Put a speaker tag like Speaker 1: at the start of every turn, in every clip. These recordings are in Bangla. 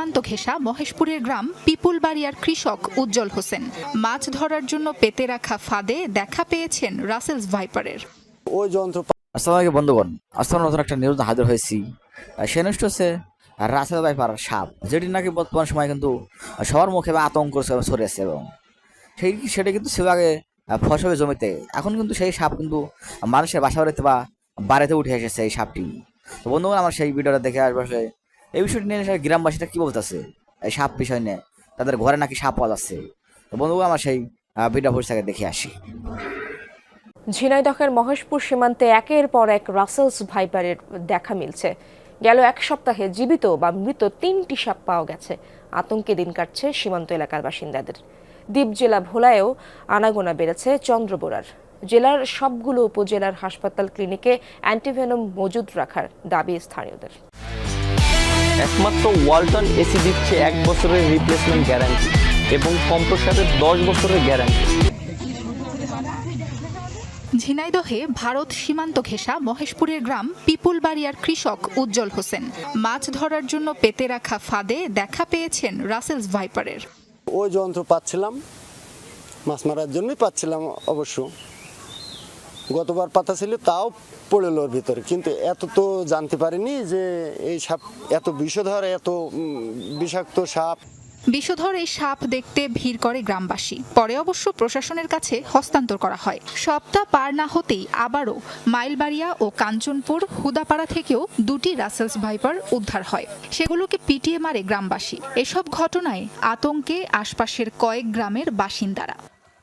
Speaker 1: সীমান্ত ঘেঁষা মহেশপুরের গ্রাম পিপুলবাড়িয়ার কৃষক উজ্জ্বল হোসেন। মাছ ধরার জন্য পেতে রাখা ফাঁদে দেখা পেয়েছেন রাসেলস ভাইপারের।
Speaker 2: ওই যন্ত্র
Speaker 3: আসসালামু আলাইকুম বন্ধুগণ আমরা নতুন একটা নিউজ হাজির হয়েছি। সে নিউজটা হচ্ছে রাসেল ভাইপার সাপ যেটি নাকি বর্তমান সময় কিন্তু সবার মুখে বা আতঙ্ক ছড়িয়েছে এবং সেই সেটা কিন্তু ছিল আগে ফসলের জমিতে। এখন কিন্তু সেই সাপ কিন্তু মানুষের বাসা বাড়িতে বা বাড়িতে উঠে এসেছে এই সাপটি। তো বন্ধুগণ আমার সেই ভিডিওটা দেখে আসবে এই বিষয়টি নিয়ে গ্রামবাসীরা কী বলতেছে? এই সাপ বিষয় নিয়ে। তাদের ঘরে নাকি সাপ পাওয়া যাচ্ছে। তো বন্ধুগণ আমার সেই ভিডিও পরিষ্কার দেখে আসি।
Speaker 4: ঝিনাইদহের মহেশপুর সীমান্তে একের পর এক রাসেলস ভাইপারের দেখা মিলছে। গেল এক সপ্তাহে জীবিত বা মৃত তিনটি সাপ পাওয়া গেছে। আতঙ্কে দিন কাটছে সীমান্ত এলাকার বাসিন্দাদের। দ্বীপ জেলা ভোলায়ও আনাগোনা বেড়েছে চন্দ্রবোড়ার জেলার সবগুলো উপজেলার হাসপাতাল ক্লিনিকে অ্যান্টিভেনম মজুদ রাখার দাবি স্থানীয়দের।
Speaker 5: একমাত্র ওয়ালটন এসি দিচ্ছে এক বছরের রিপ্লেসমেন্ট গ্যারান্টি এবং কম্প্রসারের দশ বছরের গ্যারান্টি
Speaker 1: ঝিনাইদহে ভারত সীমান্ত ঘেঁষা মহেশপুরের গ্রাম পিপুলবাড়িয়ার কৃষক উজ্জ্বল হোসেন। মাছ ধরার জন্য পেতে রাখা ফাঁদে দেখা পেয়েছেন রাসেলস ভাইপারের।
Speaker 2: ওই যন্ত্র পাচ্ছিলাম মাছ মারার জন্যই পাচ্ছিলাম অবশ্য। গতবার পাতা ছিল, তাও পড়েল ওর ভিতরে। কিন্তু এত তো জানতে পারিনি যে এই সাপ এত বিষধর, এত বিষাক্ত সাপ।
Speaker 1: বিষধর এই সাপ দেখতে ভিড় করে গ্রামবাসী। পরে অবশ্য প্রশাসনের কাছে হস্তান্তর করা হয়। সপ্তাহ পার না হতেই আবারও মাইলবাড়িয়া ও কাঞ্চনপুর, হুদাপাড়া থেকেও দুটি রাসেলস ভাইপার উদ্ধার হয়। সেগুলোকে পিটিয়ে মারে গ্রামবাসী। এসব ঘটনায় আতঙ্কে আশপাশের কয়েক গ্রামের বাসিন্দারা।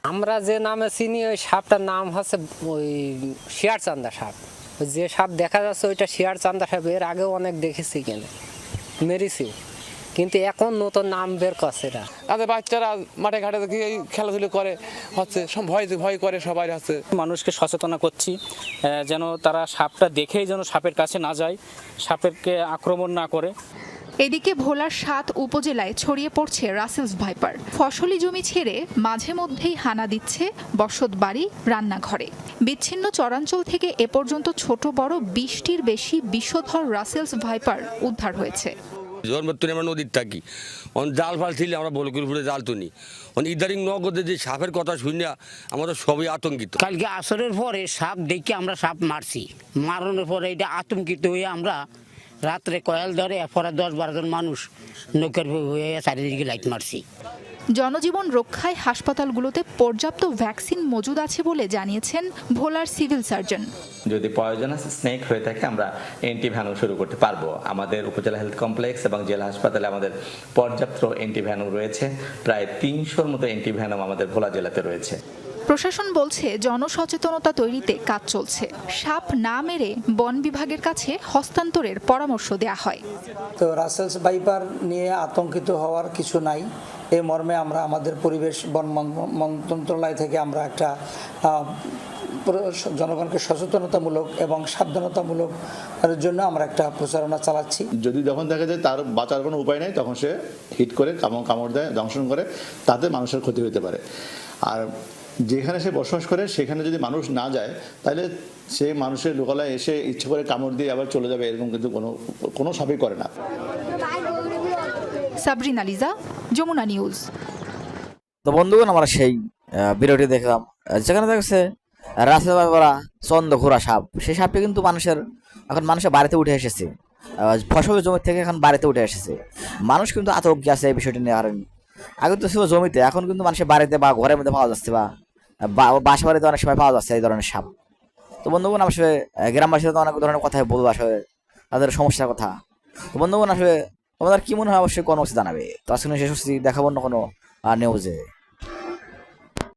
Speaker 6: আমরা যে নামে চিনি ওই সাপটার নাম হচ্ছে ওই শিয়ার চান্দা সাপ। ওই যে সাপ দেখা যাচ্ছে ওইটা শিয়ার চান্দা সাপ এর আগেও অনেক দেখেছি কেনে মেরেছি। কিন্তু এখন নতুন নাম বের করছে এটা
Speaker 7: তাদের বাচ্চারা মাঠে ঘাটে গিয়ে খেলাধুলো করে হচ্ছে সব ভয় ভয় করে সবাই হচ্ছে।
Speaker 8: মানুষকে সচেতন করছি যেন তারা সাপটা দেখেই যেন সাপের কাছে না যায় সাপেরকে আক্রমণ না করে।
Speaker 1: এদিকে ভোলার সাত উপজেলায় ছড়িয়ে পড়ছে রাসেলস ভাইপার। ফসলি জমি ছেড়ে মাঝে মধ্যেই হানা দিচ্ছে বসত বাড়ি রান্নাঘরে। বিচ্ছিন্ন চরাঞ্চল থেকে এ পর্যন্ত ছোট বড় বিশটির বেশি বিষধর রাসেলস ভাইপার উদ্ধার হয়েছে।
Speaker 9: জন্মের তুলে আমরা নদীর থাকি। অন জাল ফাল ছিলে আমরা বলকুলপুরে জাল তুলি অন ইদারিং নগদে যে সাপের কথা শুনিয়া আমরা সবই আতঙ্কিত।
Speaker 10: কালকে আসরের পরে সাপ দেখে আমরা সাপ মারছি। মারানোর পরে এটা আতঙ্কিত হয়ে আমরা রাত্রে কয়াল ধরে এরপরে দশ বারো জন মানুষ নৌকার হয়ে চারিদিকে লাইট মারছি।
Speaker 1: জনজীবন রক্ষায় হাসপাতালগুলোতে পর্যাপ্ত ভ্যাকসিন মজুদ আছে বলে জানিয়েছেন ভোলার সিভিল সার্জন।
Speaker 11: যদি পয়জনাস স্নেক হয়ে থাকে আমরা অ্যান্টিভ্যানু শুরু করতে পারব। আমাদের উপজেলা হেলথ কমপ্লেক্স এবং জেলা হাসপাতালে আমাদের পর্যাপ্ত অ্যান্টিভ্যানু রয়েছে। প্রায় তিনশোর মতো অ্যান্টিভ্যানম আমাদের ভোলা জেলাতে রয়েছে।
Speaker 1: প্রশাসন বলছে জনসচেতনতা তৈরিতে কাজ চলছে। সাপ না মেরে বন বিভাগের কাছে হস্তান্তরের পরামর্শ দেয়া হয়।
Speaker 12: তো রাসেলস বাইপার নিয়ে আতঙ্কিত হওয়ার কিছু নাই। এই মর্মে আমরা আমাদের পরিবেশ বন মন- মন্ত্রণালয় থেকে আমরা একটা জনগণকে সচেতনতামূলক এবং সাবধানতামূলক জন্য আমরা একটা প্রচারণা চালাচ্ছি।
Speaker 13: যদি যখন দেখা যায় তার বাঁচার কোনো উপায় নেই তখন সে হিট করে কামড় কামড় দেয় দংশন করে তাতে মানুষের ক্ষতি হতে পারে। আর যেখানে সে বসবাস করে সেখানে যদি মানুষ না যায় তাহলে সে মানুষের লোকালয় এসে ইচ্ছে করে কামড় দিয়ে আবার চলে যাবে এরকম কিন্তু কোনো কোনো সাপই করে না।
Speaker 1: সাবরিনা লিজা যমুনা নিউজ।
Speaker 3: তো বন্ধুগণ আমরা সেই ভিডিওটি দেখলাম যেখানে দেখছে রাস্তা বাবা চন্দ ঘোরা সাপ। সেই সাপটি কিন্তু মানুষের এখন মানুষের বাড়িতে উঠে এসেছে। আহ, ফসলের জমি থেকে এখন বাড়িতে উঠে এসেছে। মানুষ কিন্তু আতঙ্কে আছে এই বিষয়টি নিয়ে কারণ আগে তো ছিল জমিতে এখন কিন্তু মানুষের বাড়িতে বা ঘরের মধ্যে পাওয়া যাচ্ছে বা- বাসা বাড়িতে অনেক সময় পাওয়া যাচ্ছে এই ধরনের সাপ। তো বন্ধুগণ, আসলে গ্রামবাসীরা তো অনেক ধরনের কথাই বলব, আসলে তাদের সমস্যার কথা। তো বন্ধুগণ, আসলে তোমাদের কি মনে হয়, অবশ্যই কোনো জানাবে। তো আজকে শেষ দেখাবো না কোনো নিউজে